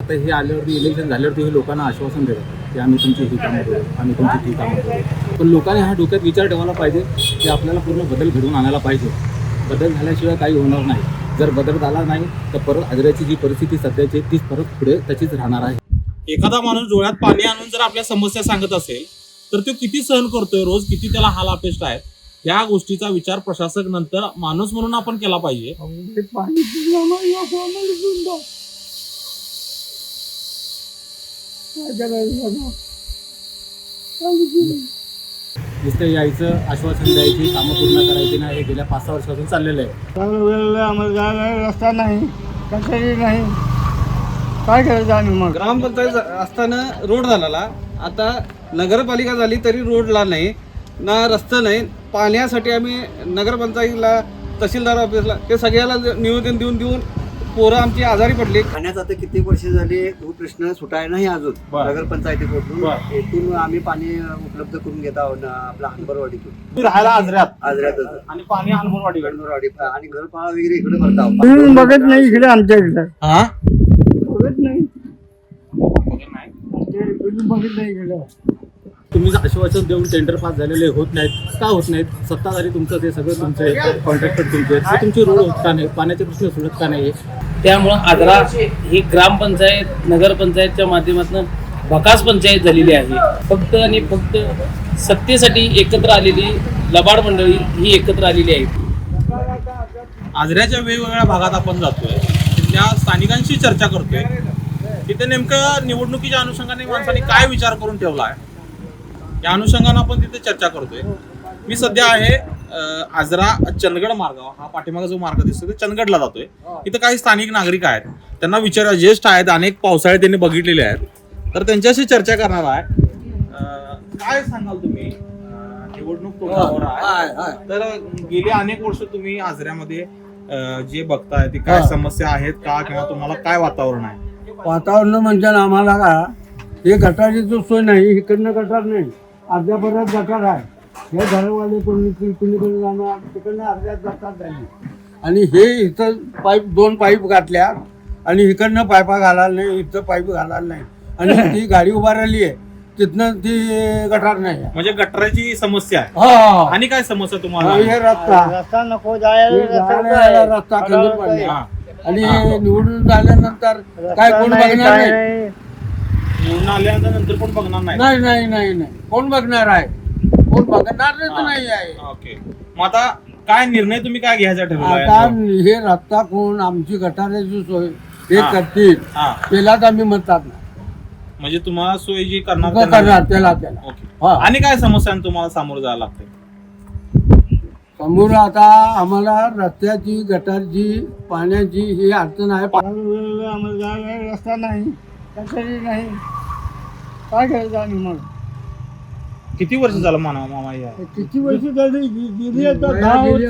आता हे आल्यावरती इलेक्शन झाल्यावरती हे लोकांना आश्वासन देतात की आम्ही तुमची ही कामं करू आम्ही तुमची ती कामं करू. पण लोकांनी हा डोक्यात विचार ठेवायला पाहिजे की आपल्याला पूर्ण बदल घडवून आणायला पाहिजे. बदल झाल्याशिवाय काही होणार नाही. जर बदल झाला नाही तर परत आजऱ्याची जी परिस्थिती सध्याची आहे, तीच परत पुढे तशीच राहणार आहे. एखादा माणूस डोळ्यात पाणी आणून जर आपल्या समस्या सांगत असेल तर तो किती सहन करतोय रोज किती त्याला हाल अपेष्ट आहेत या गोष्टीचा विचार प्रशासक नंतर माणूस म्हणून आपण केला पाहिजे ते पाणी पिलं मग या कोणाला सुद्धा. काय करायचं आता? पाणी पिलं. नुसतं यायचं आश्वासन द्यायची कामं पूर्ण करायची नाही हे गेल्या पाच सहा वर्षापासून चाललेलं आहे. चांगलं वेळेला आम्हाला जायला रस्ता नाही कचेरी नाही काय करायचं आम्ही मग ग्रामपंचायत असताना रोड झालेला आता नगरपालिका झाली तरी रोडला नाही ना रस्ता नाही. पाण्यासाठी आम्ही नगरपंचायतीला तहसीलदार ऑफिसला ते सगळ्याला निवेदन देऊन देऊन पोरं आमची आजारी पडली. पाण्याचा आता किती वर्ष झाली तो प्रश्न सुटाय नाही अजून. बरं. नगरपंचायतीकडून बरं. येथून आम्ही पाणी उपलब्ध करून घेत आहोत ना आपल्या हंबरवाडीतून राहायला आजऱ्यात. आजऱ्यातच आणि पाणी हनुमानवाडीकडे हंबरवाडी आणि घरपाळा वगैरे इकडे भरता. आहोत. बघत नाही इकडे आमच्या इकडे. हा? बघत नाही. आमच्या इकडे बघत नाही इकडे तुम्ही आश्वासन देऊन टेंडर पास झालेले होत नाहीत. का होत नाहीत? सत्ताधारी तुमचं ते सगळं तुमचे कॉन्ट्रॅक्टर तुमचे ते तुमची रोड होत का नाही? पाण्याचे प्रश्न सुटत का नाही त्यामुळं आग्रा ही ग्रामपंचायत नगरपंचायतच्या माध्यमातून भकास पंचायत झालेली आहे. फक्त आणि फक्त सत्तेसाठी एकत्र आलेली लबाड मंडळी ही एकत्र आलेली आहे आजऱ्याच्या वेगवेगळ्या भागात आपण जातोय. तिथल्या स्थानिकांशी चर्चा करतोय. तिथे नेमकं निवडणुकीच्या अनुषंगाने माणसाने काय विचार करून ठेवला आहे? या अनुषंगाने आपण तिथे चर्चा करतोय. मी सध्या आहे आजरा चंदगड मार्ग हा पाठीमागा जो मार्ग दिसतो ते चंदगडला जातोय. इथं काही स्थानिक नागरिक आहेत. त्यांना विचार ज्येष्ठ आहेत अनेक पावसाळे त्यांनी बघितलेले आहेत. तर त्यांच्याशी चर्चा करणार आहे. काय सांगाल तुम्ही? निवडणूक तोंडावर आहे. तर गेली अनेक वर्ष तुम्ही आजऱ्यामध्ये जे बघताय ते काय समस्या आहेत का? किंवा तुम्हाला काय वातावरण आहे? वातावरण म्हणजे आम्हाला का हे गटारीची सोय नाही इकडनं गटार नाही. अर्ध्या परत गटार आहे. हे घरवाले कोणी कुणीकडे जाणार तिकडनं अर्ध्यात गटार झाली आणि हे इथं पाईप दोन पाईप घातल्या आणि इकडनं पायपा घालायला नाही इथं पाईप घालायला नाही. आणि ती गाडी उभा राहिली आहे तिथनं ती गटार नाही आहे. म्हणजे गटराची समस्या आहे. हा. आणि काय समस्या तुम्हाला? आणि हे रस्ता. रस्ता नको हे जायला रस्ता पडला. हा. आणि निवडून झाल्यानंतर काय कोण बघणार नाही. निवडून आल्यानंतर नंतर पण बघणार नाही? नाही नाही नाही नाही. कोण बघणार आहे? कोण बघणारच. नाही आहे. ओके. मग आता काय निर्णय तुम्ही काय घ्यायचा आता ठरवला हे रस्ता कोण आमची गटाराची सोय हे हा. करतील. हा. त्यालाच आम्ही म्हणतात ना. म्हणजे तुम्हाला सोय जी करणार त्यांना- करणार त्याला त्याला. ओके. हा. आणि काय समस्या तुम्हाला सामोरं जायला लागते समोर आता आम्हाला रस्त्याची गटारची पाण्याची ही अडचण आहे. आम्हाला जायला रस्ता नाही कचेरी नाही. काय करायचं आम्ही मग? किती वर्ष झालं माना मामा या? किती वर्ष झाली? गेली आता दहा वर्ष.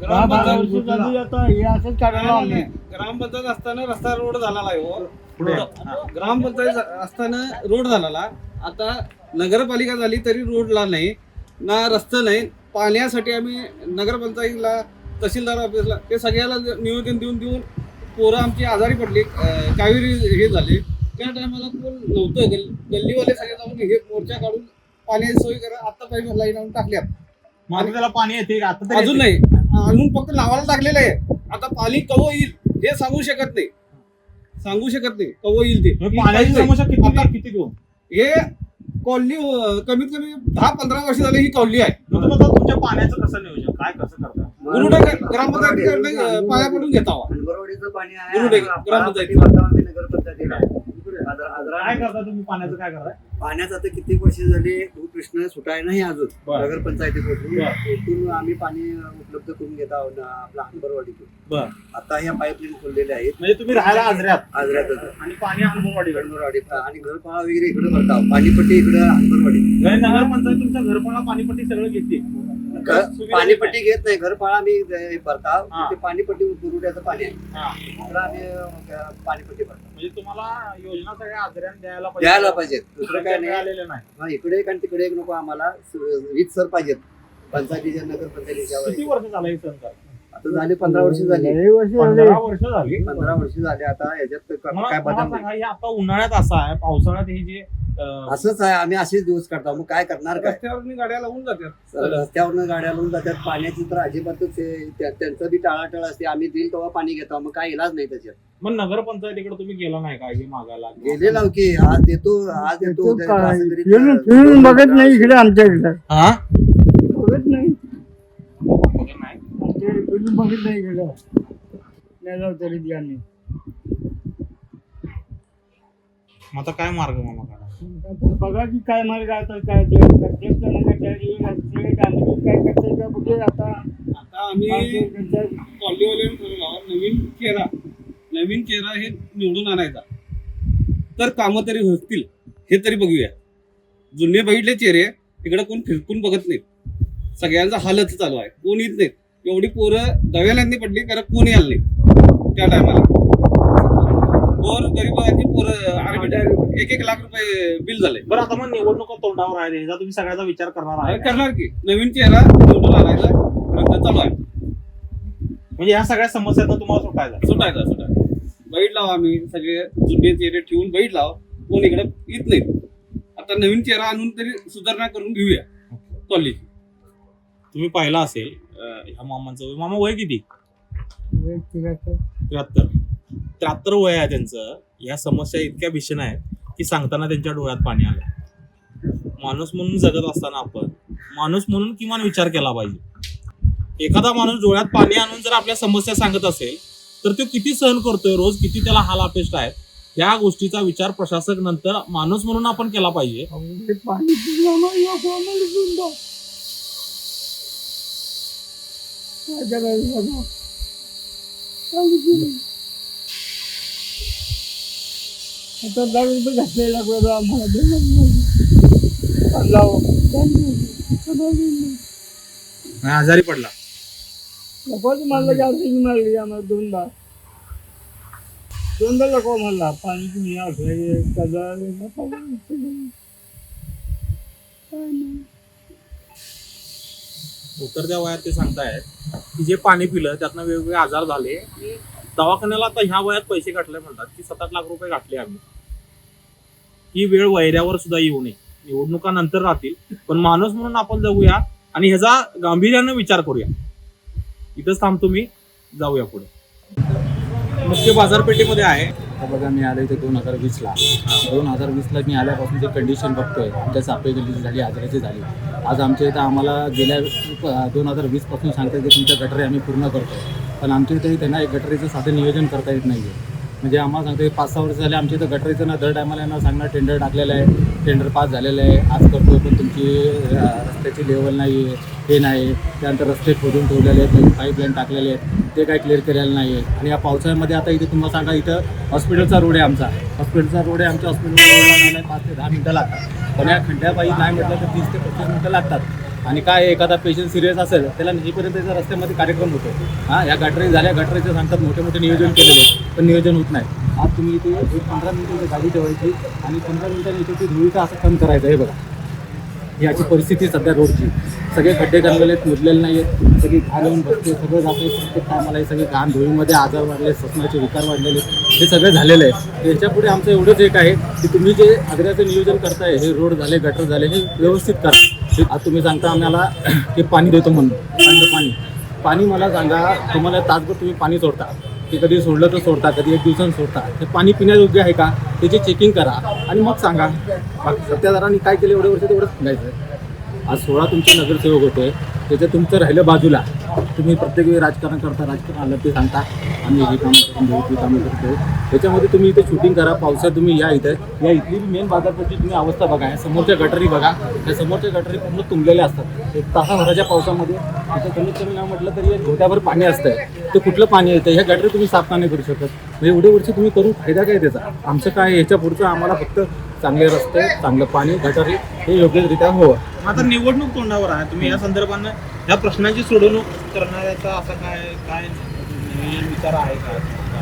दहा बारा वर्ष झाली आता हे असंच काढायला आम्ही ग्रामपंचायत असताना रस्ता रोड झालेला आहे हो. पुढे. हा. ग्रामपंचायत असताना रोड झालेला. आता नगरपालिका झाली तरी रोडला नाही ना रस्ता नाही. पाण्यासाठी आम्ही नगरपंचायतीला तहसीलदार ऑफिसला ते सगळ्याला निवेदन देऊन देऊन पोरं आमची आजारी पडली. अं, कावेरी हे झाले. त्या टायमाला कोण नव्हतं. गल्ली गल्लीवाले सगळे जाऊन हे मोर्चा काढून पाण्याची सोय करा आता पाईप लाईन आणून टाकल्यात. मग आता त्याला पाणी येते का? आता तरी अजून. नाही. अजून फक्त लावायला टाकलेलं आहे. आता पाणी कवं येईल हे सांगू शकत नाही. सांगू शकत नाही कवं येईल ते. पाण्याची समस्या किती आता किती देऊ? हे कॉलनी कमीत कमी दहा पंधरा वर्ष झाली ही कॉलनी आहे. तुमच्या पाण्याचं कसं नियोजन? काय कसं करता? गुरुडे ग्रामपंचायतीकडे अं, पाया पडून घेतावा. हंबरवाडीचं पाणी आहे. गुरुडे, ग्रामपंचायती. काय करता तुम्ही? पाण्याचं काय करताय? पाण्याचा आता किती वर्ष झाली तो प्रश्न सुटाय नाही अजून. बरं. नगरपंचायतीकडून बरं. आम्ही पाणी उपलब्ध करून घेत आहोत ना आपल्या हंबरवाडीतून बर. आता ह्या पाईपलाईन खोललेल्या आहेत. म्हणजे तुम्ही राहायला आजऱ्यात? आजऱ्यातच. आणि पाणी हनुमानवाडीकडे हंबरवाडी आणि घरपाळा वगैरे इकडे भरता. पाणीपट्टी इकडे हंबरवाडी नगर पंचायत तुमच्या घरपणा पाणीपट्टी सगळं घेते. घ- पाणीपट्टी घेत नाही. घरपाळा आम्ही भरता हा. ते पाणीपट्टी बुरुड्याचं पाणी आहे. हा. इकडं आम्ही अं, पाणीपट्टी भरतो. म्हणजे तुम्हाला योजना सगळ्या आजऱ्याने द्यायला द्यायला पाहिजे दुसरं काय नाही. मिळालेलं नाही. हा, इकडे एक आणि तिकडे एक नको आम्हाला. वीज सर पाहिजेत. पंचायतीच्या नगर पंचायतीच्या किती वर्ष झालं हे आता झाले पंधरा वर्ष झाली. लई वर्ष झाली. पंधरा वर्ष झाली? पंधरा वर्ष झाले. आता याच्यात मला- काय मला बदल नाही. सांगा, हे आता उन्हाळ्यात असा आहे पावसाळ्यात हे जे असंच आहे आम्ही असेच दिवस काढतो. मग काय करणार काय? रस्त्यावर गाड्या लावून जातात रस्त्यावरनं गाड्या लावून जातात पाण्याची तर अजिबातच हे- त्या- त्यांचं बी टाळाटाळ असते. आम्ही देईल तेव्हा पाणी घेतो. मग काय इलाज नाही त्याच्यात. मग नगरपंचायतीकडे तुम्ही गेला नाही का? हे मागायला? गेलेला की. आज देतो आज देतो. तू उद्या काय? असं तरी- फिरून फिरून बघत नाही इकडे आमच्या इकडे. हा? बघत नाही. बघा नाही. आमच्या इकडे फिरून बघत नाही इकडे. नाही जाऊ तरी बी आम्ही. मग आता काय मार्ग मामा काढा बघा की काय मार्ग आता काय ते. नाही करते का नाही, काय करते का आता? आता आम्ही ठरवलं नवीन चेहरा. नवीन चेहरा हे निवडून आणायचा. तर कामं तरी होतील हे तरी बघूया. जुने बघितले चेहरे तिकडे कोण फिरकून बघत नाहीत. सगळ्यांचा हालच चालू आहे. कोण येत नाहीत. एवढी पोरं दव्याल्यांनी पडली कारण कोणी आलं नाही त्या टायमाला पोर गरीबाची पोरं आर्मी एक एक लाख रुपये बिल झाले बरं आता मग निवडणुका तोंडावर आहे ह्याचा तुम्ही सगळ्याचा विचार करणार आहे का? करणार की. नवीन चेहरा निवडून आणायचा प्रयत्न चालू आहे. म्हणजे ह्या सगळ्या समस्यांना तुम्हाला सुटायचा सुटायचा सुटायचा. बैठ लावा आम्ही सगळे जुने चेहरे ठेवून बैठ लाव. कोण इकडे येत नाही. आता नवीन चेहरा आणून तरी सुधारणा करून घेऊया. कॉलेज तुम्ही पाहिला असेल ह्या मामांचं वय. मामा वय किती? त्र्याहत्तर. त्र्याहत्तर वय आहे त्यांचं. या समस्या इतक्या भीषण आहेत की सांगताना त्यांच्या डोळ्यात पाणी आलं माणूस म्हणून जगत असताना आपण माणूस म्हणून किमान विचार केला पाहिजे. एखादा माणूस डोळ्यात पाणी आणून जर आपल्या समस्या सांगत असेल तर तो किती सहन करतोय रोज किती त्याला हाल अपेष्ट आहेत या गोष्टीचा विचार प्रशासक नंतर माणूस म्हणून आपण केला पाहिजे. पाणी पिऊन आम्हाला नको आम्हाला पिऊन द्या. काय करायचं आता? दहा रुपये घातलेला आम्हाला देणार पिऊन. आजारी पडला लोकांची मारली आम्हाला दोनदा दोनदा लोक पाणी कदा नाही उतरत्या वयात ते सांगतायत की जे पाणी पिलं त्यातनं वेगवेगळे आजार झाले दवाखान्याला आता ह्या वयात पैसे गाठले म्हणतात. की सात आठ लाख रुपये गाठले आम्ही. ही वेळ वैऱ्यावर सुद्धा येऊ नये. निवडणुका नंतर राहतील. पण माणूस म्हणून आपण जगूया आणि ह्याचा गांभीर्यानं विचार करूया. इथंच थांबतो मी. जाऊया पुढे. मुख्य बाजारपेठेमध्ये आहे. आता बघा मी आलो इथे दोन हजार वीसला दोन हजार वीसला मी आल्यापासून ते कंडिशन बघतोय आमच्या सापे गल्लीची झाली आजराची झाली. आज आमच्या इथं आम्हाला गेल्या दोन हजार वीसपासून सांगतात की तुमच्या गटरी आम्ही पूर्ण करतो पण आमच्या इथे त्यांना एक गटरीचं साधं नियोजन करता येत नाही आहे म्हणजे आम्हाला की पाच सहा वर्ष झाले आमच्या इथं गटरीचं ना दर टायमाला यांना सांगणार टेंडर टाकलेलं आहे टेंडर पास झालेलं आहे. आज करतो पण तुमची रस्त्याची लेवल नाही आहे हे नाही. त्यानंतर रस्ते खोदून ठेवलेले आहेत पाईपलाईन टाकलेले आहेत. ते काही क्लिअर केलेलं नाही आहे आणि या पावसाळ्यामध्ये आता इथे तुम्हाला सांगा इथं हॉस्पिटलचा रोड आहे आमचा. हॉस्पिटलचा रोड आहे आमच्या हॉस्पिटलचा रोडला नाही पाच ते दहा मिनटं लागतात. पण या खड्ड्यापायी नाही म्हटलं तर तीस ते पस्तीस मिनटं लागतात. आणि काय एखादा पेशंट सिरियस असेल त्याला नेहमीपर्यंत त्याचा रस्त्यामध्ये कार्यक्रम होतो. हां या गटरी झाल्या गटरीचे सांगतात मोठे मोठे नियोजन केलेले आहे, पण नियोजन होत नाही. आज तुम्ही इथे एक पंधरा मिनिटांची गाडी ठेवायची आणि पंधरा मिनिटांनी इथे ती धुळीचा असं कम करायचं हे बघा. याची परिस्थिती सध्या रोडची. सगळे खड्डे गणलेले आहेत मुरलेले नाही आहेत. सगळी घाण येऊन बसते सगळं जाते प्रत्येक कामाला हे सगळे घाण धुळीमध्ये आजार वाढले स्वप्नाचे विकार वाढलेले हे सगळं झालेलं आहे. त्याच्यापुढे आमचं एवढंच एक आहे की तुम्ही जे आग्र्याचं नियोजन करताय हे रोड झाले गटर झाले हे व्यवस्थित करा. आज तुम्ही सांगता आम्हाला की पाणी देतो म्हणून पाणी. पाणी मला सांगा तुम्हाला तासभर तुम्ही पाणी सोडता. ते कधी सोडलं तर सोडता कधी एक दिवसानं सोडता. ते पाणी पिण्यायोग्य आहे का? त्याची चेकिंग करा आणि मग सांगा. बाकी सत्याधारांनी काय केलं एवढे वर्ष तेवढं सांगायचं. आज सोळा तुमचे नगरसेवक होते. त्याचं तुमचं राहिलं बाजूला. तुम्ही प्रत्येक वेळी राजकारण करता राजकारण आलं ते सांगता. आम्ही हे कामं करून घेऊ ते कामं करतो त्याच्यामध्ये तुम्ही इथे शूटिंग करा पावसात तुम्ही या इथं. या इथली मेन बाजारपेठची तुम्ही अवस्था बघा या समोरच्या गटरी बघा. या समोरच्या गटरी पूर्ण तुंबलेल्या असतात. एक तासाभराच्या पावसामध्ये तिथं कमीत कमी नाही म्हटलं तरी एक घोट्याभर पाणी असतं ते कुठलं पाणी येतं ह्या गटरी तुम्ही साफ नाही करू शकत? म्हणजे एवढे वर्ष तुम्ही करून फायदा काय त्याचा? आमचं काय ह्याच्या पुढचं आम्हाला फक्त चांगले रस्ते चांगलं पाणी गटारी हे योग्यरित्या हवं. आता निवडणूक तोंडावर आहे. तुम्ही या संदर्भानं या प्रश्नांची सोडवणूक करणाऱ्याचा असा काय काय विचार आहे का?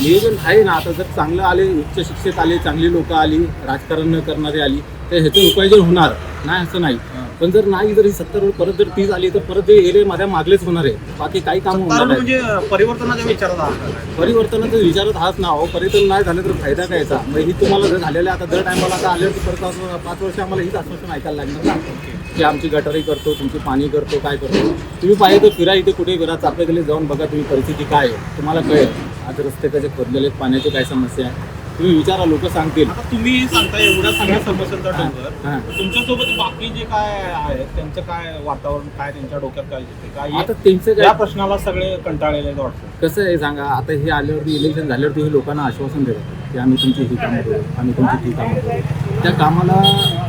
नियोजन आहे ना. आता जर चांगलं आले उच्च शिक्षित आले चांगली लोक आली राजकारण न करणारे आली तर ह्याचं उपाययोजन होणार नाही असं नाही. पण जर नाही जर ही सत्तर परत जर तीच आली तर परत ते एरिया माझ्या मागलेच होणार आहे. बाकी काही काम होणार नाही. म्हणजे परिवर्तनाच्या विचारात आहात. परिवर्तनाचं विचारत आहात ना अहो. परिवर्तन नाही झालं तर फायदा काय याचा? मग ही तुम्हाला जर झालेलं आहे, आता दर टायमाला आता आले तर परत असं पाच वर्ष आम्हाला हीच आश्वासन ऐकायला लागणार ना. की आमची गटारी करतो तुमची पाणी करतो काय करतो. तुम्ही पाहिजे तर फिरा इथे कुठे फिरा चापेगले जाऊन बघा तुम्ही परिस्थिती काय आहे. तुम्हाला कळेल. आज रस्ते कसे खोदलेले आहेत, पाण्याची काय समस्या आहे. तुम्ही विचारा लोक सांगतील. आता तुम्ही सांगताय एवढ्या सगळ्या समस्यांचा डोंगर. हां. तुमच्यासोबत बाकी जे काय आहेत त्यांचं काय वातावरण काय त्यांच्या डोक्यात काय येते काय? आता त्यांचं या काय प्रश्नाला सगळे कंटाळलेले आहेत वाटतं. कसं आहे सांगा आता हे आल्यावरती इलेक्शन झाल्यावरती हे लोकांना आश्वासन देतात की आम्ही तुमची ही कामं करू आम्ही तुमची ती कामं करू. त्या कामाला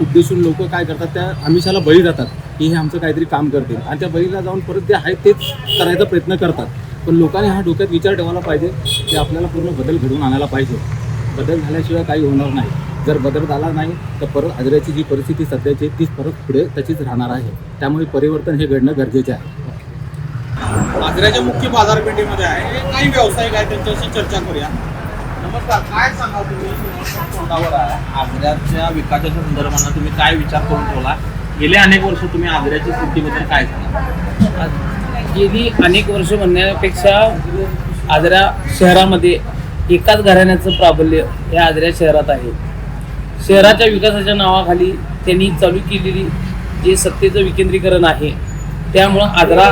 उद्देशून लोक काय करतात त्या आमिषाला बळी जातात की हे आमचं काहीतरी काम करतील. आणि त्या बळीला जाऊन परत ते आहे तेच करायचा प्रयत्न करतात. पण लोकांनी हा डोक्यात विचार ठेवायला पाहिजे की आपल्याला पूर्ण बदल घडवून आणायला पाहिजे. बदल झाल्याशिवाय काही होणार नाही. जर बदल झाला नाही तर परत आजऱ्याची जी परिस्थिती सध्याची आहे, तीच परत पुढे तशीच राहणार आहे. त्यामुळे परिवर्तन हे घडणं गरजेचं आहे. आजऱ्याच्या मुख्य बाजारपेठेमध्ये आहे. काही व्यावसायिक आहेत त्यांच्याशी चर्चा करूया. नमस्कार काय सांगा तुम्ही? तोंडावर आहे आजऱ्याच्या विकासाच्या संदर्भानं तुम्ही काय विचार करून ठेवला? गेले अनेक वर्ष तुम्ही आजऱ्याची स्थितीबद्दल काय सांगा आज गेली अनेक वर्ष म्हणण्यापेक्षा आजरा शहरामध्ये एकाच घराण्याचं प्राबल्य हे आजऱ्या शहरात आहे. शहराच्या विकासाच्या नावाखाली त्यांनी चालू केलेली जे सत्तेचं विकेंद्रीकरण आहे त्यामुळं आजरा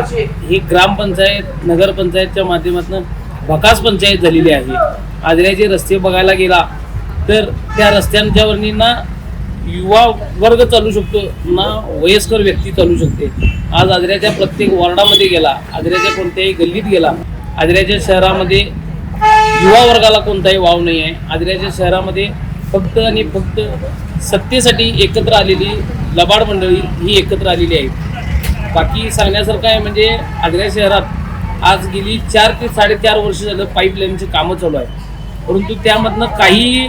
हे ग्रामपंचायत नगरपंचायतच्या माध्यमातून भकास पंचायत झालेली आहे. आजऱ्याचे रस्ते बघायला गेला तर त्या रस्त्यांच्यावरनी ना युवा वर्ग चालू शकतो ना वयस्कर व्यक्ती चालू शकते. आज आजऱ्याच्या प्रत्येक वॉर्डामध्ये गेला आजऱ्याच्या कोणत्याही गल्लीत गेला आजऱ्याच्या शहरामध्ये युवा वर्गाला कोणताही वाव नाही आहे आजऱ्याच्या शहरामध्ये फक्त आणि फक्त सत्तेसाठी एकत्र आलेली लबाड मंडळी ही एकत्र आलेली आहे बाकी सांगण्यासारखं आहे म्हणजे आग्र्या शहरात आज गेली चार ते साडेचार वर्ष झालं पाईपलाईनचे कामं चालू आहे परंतु त्यामधनं काही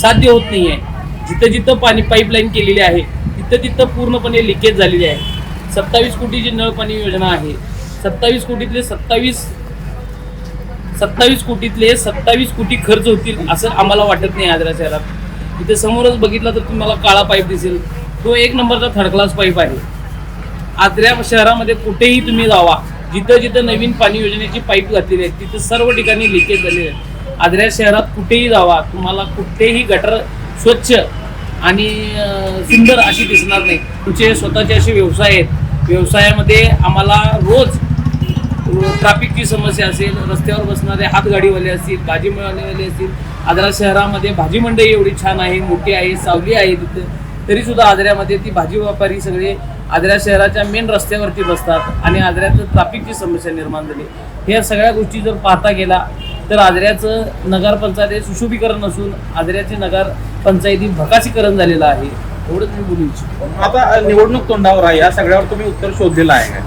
साध्य होत नाही आहे जिथं जिथं पाणी पाईपलाईन केलेली आहे तिथं तिथं पूर्णपणे लिकेज झालेली आहे. सत्तावीस कोटीची नळ पाणी योजना आहे. सत्तावीस कोटीतले सत्तावीस सत्तावीस कोटीतले सत्तावीस कोटी खर्च होतील असं आम्हाला वाटत नाही आजरा शहरात. इथे समोरच बघितला तर तुम्हाला काळा पाईप दिसेल. तो एक नंबरचा थर्ड क्लास पाईप आहे. आजऱ्या शहरामध्ये कुठेही तुम्ही जावा जिथं जिथं नवीन पाणी योजनेची पाईप घातलेली आहे तिथं सर्व ठिकाणी लिकेज झालेली आहे आजऱ्या शहरात कुठेही जावा तुम्हाला कुठेही गटर स्वच्छ आणि सुंदर अशी दिसणार नाही. तुमचे स्वतःचे असे व्यवसाय आहेत. व्यवसायामध्ये आम्हाला रोज ट्रॅफिकची समस्या असेल रस्त्यावर बसणारे हातगाडीवाले असतील भाजी मिळालेवाले असतील आजरा शहरामध्ये भाजी मंडई एवढी छान आहे मोठी आहे सावली आहे तिथं तरी सुद्धा आजऱ्यामध्ये ती भाजी व्यापारी सगळे आजऱ्या शहराच्या मेन रस्त्यावरती बसतात आणि आजऱ्याचं ट्रॅफिकची समस्या निर्माण झाली. ह्या सगळ्या गोष्टी जर पाहता गेला तर आजऱ्याचं नगरपंचायत हे सुशोभीकरण असून आजऱ्याचे नगर पंचायती भकासीकरण झालेलं आहे. एवढंच मी बोलू इच्छितो. आता निवडणूक तोंडावर आहे या सगळ्यावर तुम्ही उत्तर शोधलेलं आहे.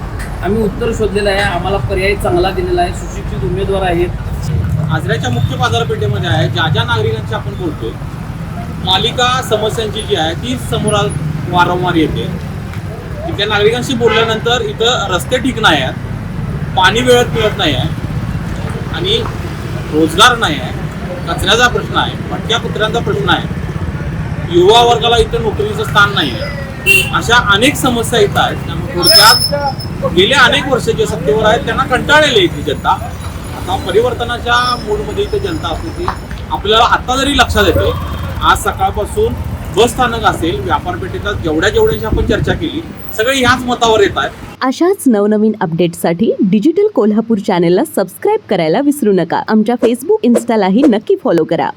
आम्ही उत्तर शोधलेलं आहे. आम्हाला पर्याय चांगला दिलेला आहे. सुशिक्षित उमेदवार आहेत. आजऱ्याच्या मुख्य बाजारपेठेमध्ये आहे. ज्या ज्या नागरिकांशी आपण बोलतोय मालिका समस्यांची जी आहे ती समोर वारंवार येते. इथल्या नागरिकांशी बोलल्यानंतर इथं रस्ते ठीक नाही आहेत. पाणी वेळेत मिळत नाही आहे. आणि रोजगार नाही आहे. कचऱ्याचा प्रश्न आहे. भटक्या कुत्र्यांचा प्रश्न आहे. युवा वर्गाला इथं नोकरीचं स्थान नाही आहे. अशा अनेक समस्या इथं आहेत. त्यामुळे थोडक्यात गेल्या अनेक वर्ष जे सत्तेवर आहेत. त्यांना कंटाळलेली आहे इथली जनता. आता परिवर्तनाच्या मूडमध्ये इथे जनता असते ती आपल्याला आता जरी लक्षात येते आज सकाळपासून बस स्थानक असेल व्यापारपेठेचा जेवढ्या जेवढ्याची आपण चर्चा केली सगळे ह्याच मतावर येत आहेत. अशाच नवनवीन अपडेटसाठी डिजिटल कोल्हापूर चॅनेलला सबस्क्राईब करायला विसरू नका. आमच्या फेसबुक इन्स्टालाही नक्की फॉलो करा.